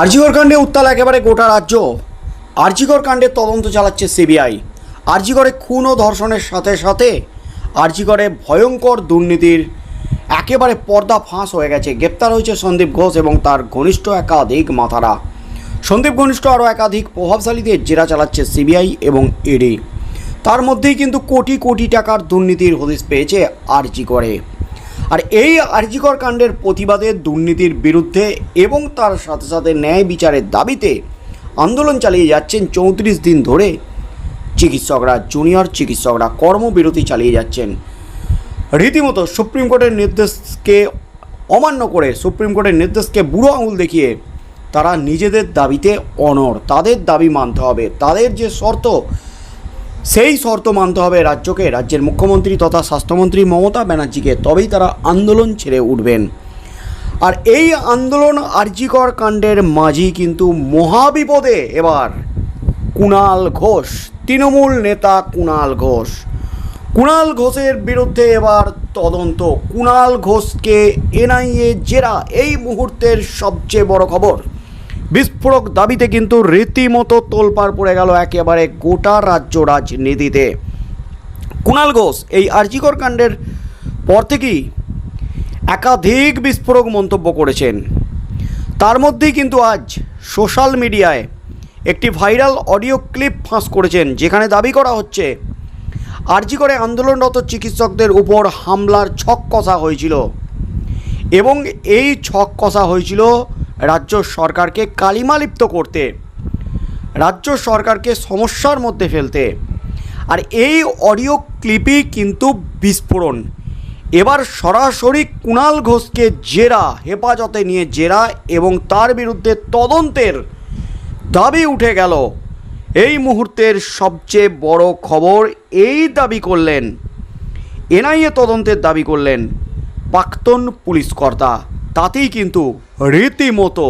আরজিকর কাণ্ডে উত্তাল একেবারে গোটা রাজ্য। আরজিকর কাণ্ডের তদন্ত চালাচ্ছে সিবিআই। আরজিকরে খুন ও ধর্ষণের সাথে সাথে আরজিকরে ভয়ঙ্কর দুর্নীতির একেবারে পর্দা ফাঁস হয়ে গেছে। গ্রেপ্তার হয়েছে সন্দীপ ঘোষ এবং তার ঘনিষ্ঠ একাধিক মাথারা। সন্দীপ ঘনিষ্ঠ আরও একাধিক প্রভাবশালীদের জেরা চালাচ্ছে সিবিআই এবং ইডি। তার মধ্যেই কিন্তু কোটি কোটি টাকার দুর্নীতির হদিশ পেয়েছে আরজি আর এই আরজিকর কাণ্ডের প্রতিবাদে দুর্নীতির বিরুদ্ধে এবং তার সাথে সাথে ন্যায় বিচারের দাবিতে আন্দোলন চালিয়ে যাচ্ছেন চৌত্রিশ দিন ধরে। চিকিৎসকরা, জুনিয়র চিকিৎসকরা কর্মবিরতি চালিয়ে যাচ্ছেন। রীতিমতো সুপ্রিম কোর্টের নির্দেশকে অমান্য করে সুপ্রিম কোর্টের নির্দেশকে বুড়ো আঙুল দেখিয়ে তারা নিজেদের দাবিতে অনর তাদের দাবি মানতে হবে। তাদের যে শর্ত সেই শর্ত মানতে হবে রাজ্যকে। রাজ্যের মুখ্যমন্ত্রী তথা স্বাস্থ্যমন্ত্রী মমতা ব্যানার্জিকে। তবেই তারা আন্দোলন ছেড়ে উঠবেন। আর এই আন্দোলন আরজিকর কাণ্ডের মাঝি কিন্তু মহাবিপদে এবার। কুণাল ঘোষ, তৃণমূল নেতা কুণাল ঘোষ। কুণাল ঘোষের বিরুদ্ধে এবার তদন্ত। কুণাল ঘোষকে এনআইএ জেরা এই মুহূর্তের সবচেয়ে বড় খবর। বিস্ফোরক দাবিতে কিন্তু রীতিমতো তোলপাড় পড়ে গেল একেবারে গোটা রাজ্য রাজনীতিতে। কুণাল ঘোষ, এই আরজিকর কাণ্ডের পর থেকেই একাধিক বিস্ফোরক মন্তব্য করেছেন। তার মধ্যেই কিন্তু আজ সোশ্যাল মিডিয়ায় একটি ভাইরাল অডিও ক্লিপ ফাঁস করেছেন, যেখানে দাবি করা হচ্ছে আরজি করে আন্দোলনরত চিকিৎসকদের উপর হামলার ছক কষা হয়েছিল এবং এই ছক কষা হয়েছিল রাজ্য সরকারকে কালিমালিপ্ত করতে, রাজ্য সরকারকে সমস্যার মধ্যে ফেলতে। আর এই অডিও ক্লিপই কিন্তু বিস্ফোরণ। এবার সরাসরি কুণাল ঘোষকে জেরা, হেফাজতে নিয়ে জেরা এবং তার বিরুদ্ধে তদন্তের দাবি উঠে গেল। এই মুহূর্তের সবচেয়ে বড় খবর এই দাবি করলেন। এনআইএ তদন্তের দাবি করলেন। প্রাক্তন পুলিশ কর্তা, তাতেই কিন্তু রীতিমতো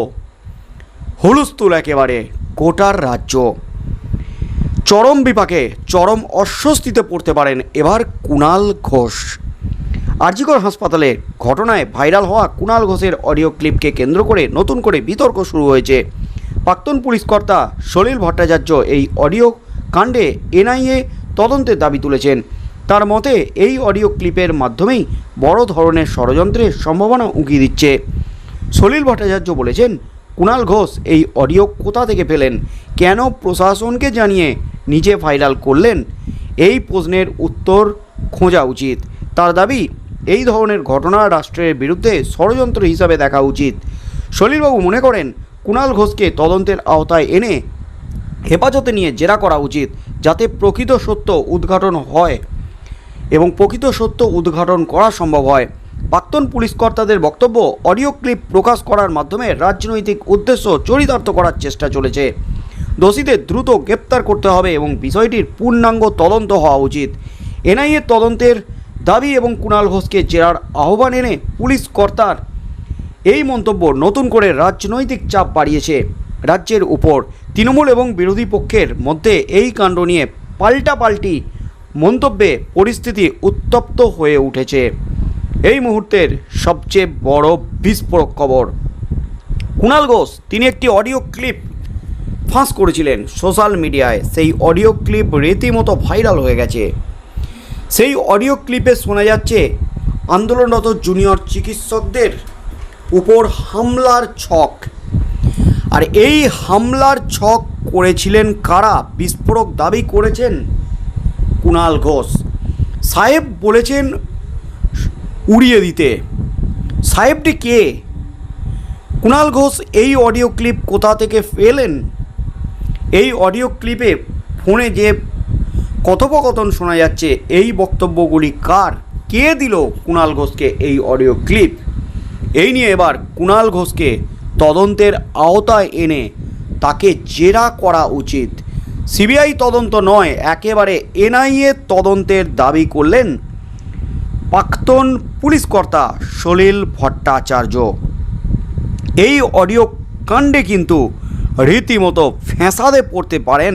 হুলস্থুল একেবারে গোটার রাজ্য। চরম বিপাকে, চরম অস্বস্তিতে পড়তে পারেন এবার কুণাল ঘোষ। আরজিকর হাসপাতালে ঘটনায় ভাইরাল হওয়া কুণাল ঘোষের অডিও ক্লিপকে কেন্দ্র করে নতুন করে বিতর্ক শুরু হয়েছে। প্রাক্তন পুলিশ কর্তা সলিল ভট্টাচার্য এই অডিও কাণ্ডে এনআইএ তদন্তের দাবি তুলেছেন। তার মতে, এই অডিও ক্লিপের মাধ্যমেই বড় ধরনের ষড়যন্ত্রের সম্ভাবনা উঁকি দিচ্ছে। সলিল ভট্টাচার্য বলেছেন কুণাল ঘোষ এই অডিও কোথা থেকে পেলেন? কেন প্রশাসনকে জানিয়ে নিজে ভাইরাল করলেন? এই প্রশ্নের উত্তর খোঁজা উচিত। তার দাবি, এই ধরনের ঘটনা রাষ্ট্রের বিরুদ্ধে ষড়যন্ত্র হিসাবে দেখা উচিত। সলিলবাবু মনে করেন কুণাল ঘোষকে তদন্তের আওতায় এনে হেফাজতে নিয়ে জেরা করা উচিত, যাতে প্রকৃত সত্য উদ্ঘাটন হয় এবং প্রকৃত সত্য উদ্ঘাটন করা সম্ভব হয়। প্রাক্তন পুলিশ কর্তাদের বক্তব্য, অডিও ক্লিপ প্রকাশ করার মাধ্যমে রাজনৈতিক উদ্দেশ্য চরিতার্থ করার চেষ্টা চলেছে। দোষীদের দ্রুত গ্রেপ্তার করতে হবে এবং বিষয়টির পূর্ণাঙ্গ তদন্ত হওয়া উচিত। এনআইএ তদন্তের দাবি এবং কুণাল ঘোষকে জেরার আহ্বান এনে পুলিশ কর্তার এই মন্তব্য নতুন করে রাজনৈতিক চাপ বাড়িয়েছে রাজ্যের উপর। তৃণমূল এবং বিরোধী পক্ষের মধ্যে এই কাণ্ড নিয়ে পাল্টাপাল্টি মন্তব্যে পরিস্থিতি উত্তপ্ত হয়ে উঠেছে। এই মুহূর্তের সবচেয়ে বড় বিস্ফোরক খবর। কুণাল ঘোষ, তিনি একটি অডিও ক্লিপ ফাঁস করেছিলেন সোশ্যাল মিডিয়ায়। সেই অডিও ক্লিপ রীতিমতো ভাইরাল হয়ে গেছে। সেই অডিও ক্লিপে শোনা যাচ্ছে, আন্দোলনরত জুনিয়র চিকিৎসকদের উপর হামলার ছক। আর এই হামলার ছক করেছিলেন কারা? বিস্ফোরক দাবি করেছেন কুণাল ঘোষ। সাহেব বলেছেন উড়িয়ে দিতে। সাহেবটি কে? কুণাল ঘোষ, এই অডিও ক্লিপ কোথা থেকে পেলেন? এই অডিও ক্লিপে ফোনে যে কথোপকথন শোনা যাচ্ছে, এই বক্তব্যগুলি কার? কে দিল কুণাল ঘোষকে এই অডিও ক্লিপ? এই নিয়ে এবার কুণাল ঘোষকে তদন্তের আওতায় এনে তাকে জেরা করা উচিত। সিবিআই তদন্ত নয়, একেবারে এনআইএ তদন্তের দাবি করলেন প্রাক্তন পুলিশ কর্তা সলিল ভট্টাচার্য। এই অডিও কাণ্ডে কিন্তু রীতিমতো ফ্যাঁসাদে পড়তে পারেন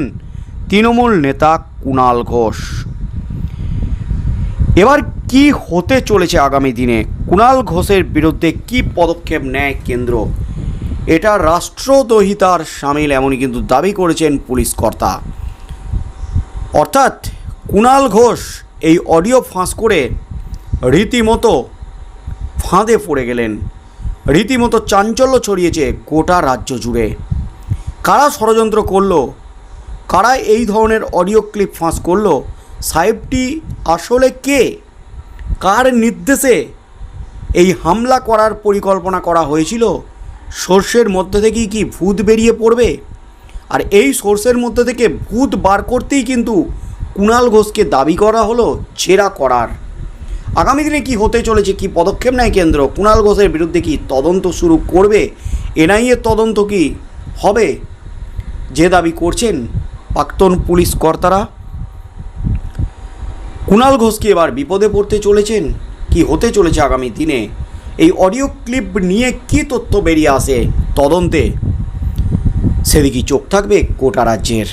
তৃণমূল নেতা কুণাল ঘোষ। এবার কি হতে চলেছে আগামী দিনে? কুণাল ঘোষের বিরুদ্ধে কি পদক্ষেপ নেয় কেন্দ্র? এটা রাষ্ট্রদ্রোহিতার সামিল এমনই কিন্তু দাবি করেছেন পুলিশ কর্তা অর্থাৎ কুণাল ঘোষ এই অডিও ফাঁস করে রীতিমতো ফাঁদে পড়ে গেলেন। রীতিমতো চাঞ্চল্য ছড়িয়েছে গোটা রাজ্য জুড়ে। কারা ষড়যন্ত্র করল? কারা এই ধরনের অডিও ক্লিপ ফাঁস করল? সাহেবটি আসলে কে? কার নির্দেশে এই হামলা করার পরিকল্পনা করা হয়েছিল? সোর্সের মধ্যে থেকেই কি ভূত বেরিয়ে পড়বে? আর এই সোর্সের মধ্যে থেকে ভূত বার করতেই কিন্তু কুণাল ঘোষকে দাবি করা হলো ছেঁড়া করার। আগামী দিনে কি হতে চলেছে, কি পদক্ষেপ নেয় কেন্দ্র? কুণাল ঘোষের বিরুদ্ধে কি তদন্ত শুরু করবে? এনআইএর তদন্ত কি হবে? যে দাবি করছেন প্রাক্তন পুলিশ কর্তারা। কুণাল ঘোষ কি এবার বিপদে পড়তে চলেছেন? কি হতে চলেছে আগামী দিনে? এই অডিও ক্লিপ নিয়ে কি তথ্য বেরিয়ে আসে তদন্তে? সেদিকেই চোখ থাকবে গোটা রাজ্যের।